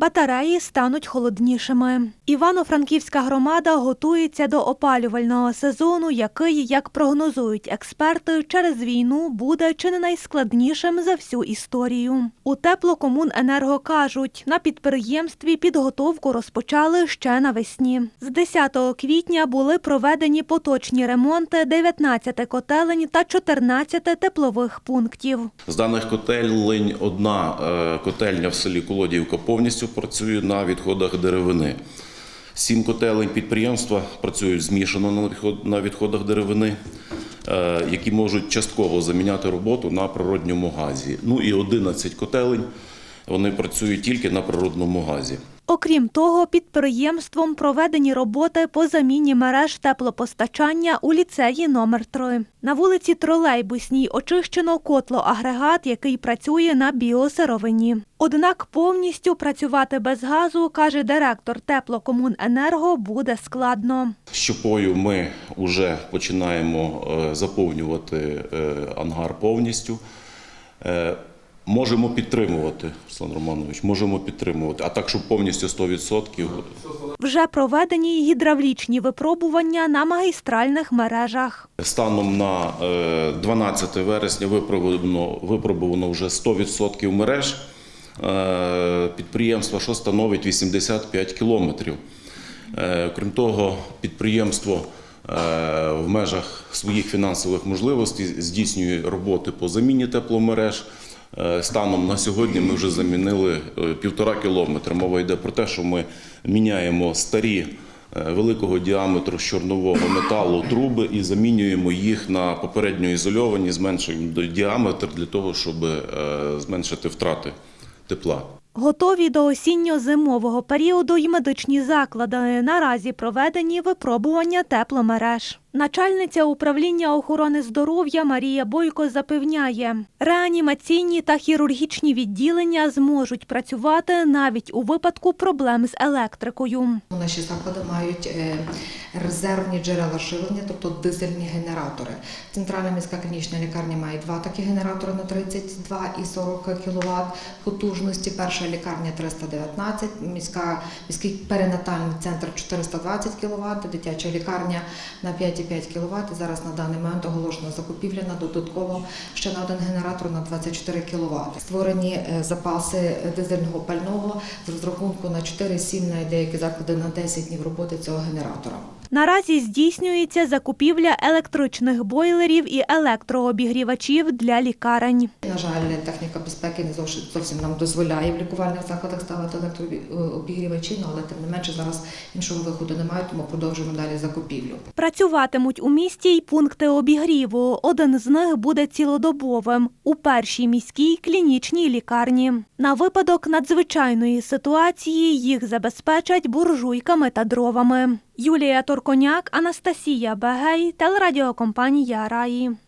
батареї стануть холоднішими. Івано-Франківська громада готується до опалювального сезону, який, як прогнозують експерти, через війну буде чи не найскладнішим за всю історію. У теплокомуненерго кажуть, на підприємстві підготовку розпочали ще навесні. З 10 квітня були проведені поточні ремонти 19 котелень та 14 теплових пунктів. З даних котелень одна е, котельня в селі Колодіївка повністю працює на відходах деревини. Сім котелень підприємства працюють змішано на відходах деревини, е, які можуть частково заміняти роботу на природньому газі. Ну і 11 котелень вони працюють тільки на природному газі. Окрім того, підприємством проведені роботи по заміні мереж теплопостачання у ліцеї номер 3 На вулиці Тролейбусній очищено котлоагрегат, який працює на біосировині. Однак повністю працювати без газу, каже директор теплокомуненерго, буде складно. Щопою ми вже починаємо е, заповнювати е, ангар повністю. Е, Можемо підтримувати, Руслан Романович, можемо підтримувати. А так, щоб повністю 100%, Вже проведені гідравлічні випробування на магістральних мережах. станом на е, 12 вересня випробовано, випробовано вже 100% мереж е, підприємства, що становить 85 кілометрів. Е, Крім того, підприємство е, в межах своїх фінансових можливостей здійснює роботи по заміні тепломереж. Е, Станом на сьогодні ми вже замінили е, півтора кілометра. Мова йде про те, що ми міняємо старі е, великого діаметру з чорнового металу труби і замінюємо їх на попередньо ізольовані, зменшуємо діаметр для того, щоб зменшити втрати тепла. Готові до осінньо-зимового періоду й медичні заклади. Наразі проведені випробування тепломереж. Начальниця управління охорони здоров'я Марія Бойко запевняє, реанімаційні та хірургічні відділення зможуть працювати навіть у випадку проблем з електрикою. Наші заклади мають е, резервні джерела живлення, тобто дизельні генератори. Центральна міська клінічна лікарня має два такі генератори на 32 і 40 кВт потужності. Перша лікарня 319, міська, міський перинатальний центр 420 кВт, дитяча лікарня на 5,5 кВт. Зараз на даний момент оголошена закупівля на додатково ще на один генератор на 24 кВт. Створені е, запаси дизельного пального з розрахунку на 4-7, на деякі заклади на 10 днів роботи цього генератора. Наразі здійснюється закупівля електричних бойлерів і електрообігрівачів для лікарень. На жаль, техніка безпеки не зовсім нам дозволяє в лікувальних закладах ставити електрообігрівачі, ну, але тим не менше зараз іншого виходу немає, тому продовжуємо далі закупівлю. Працюватимуть у місті й пункти обігріву. Один з них буде цілодобовим у першій міській клінічній лікарні. На випадок надзвичайної ситуації їх забезпечать буржуйками та дровами. Юлія Торконяк, Анастасія Бегей, телерадіокомпанія Раї.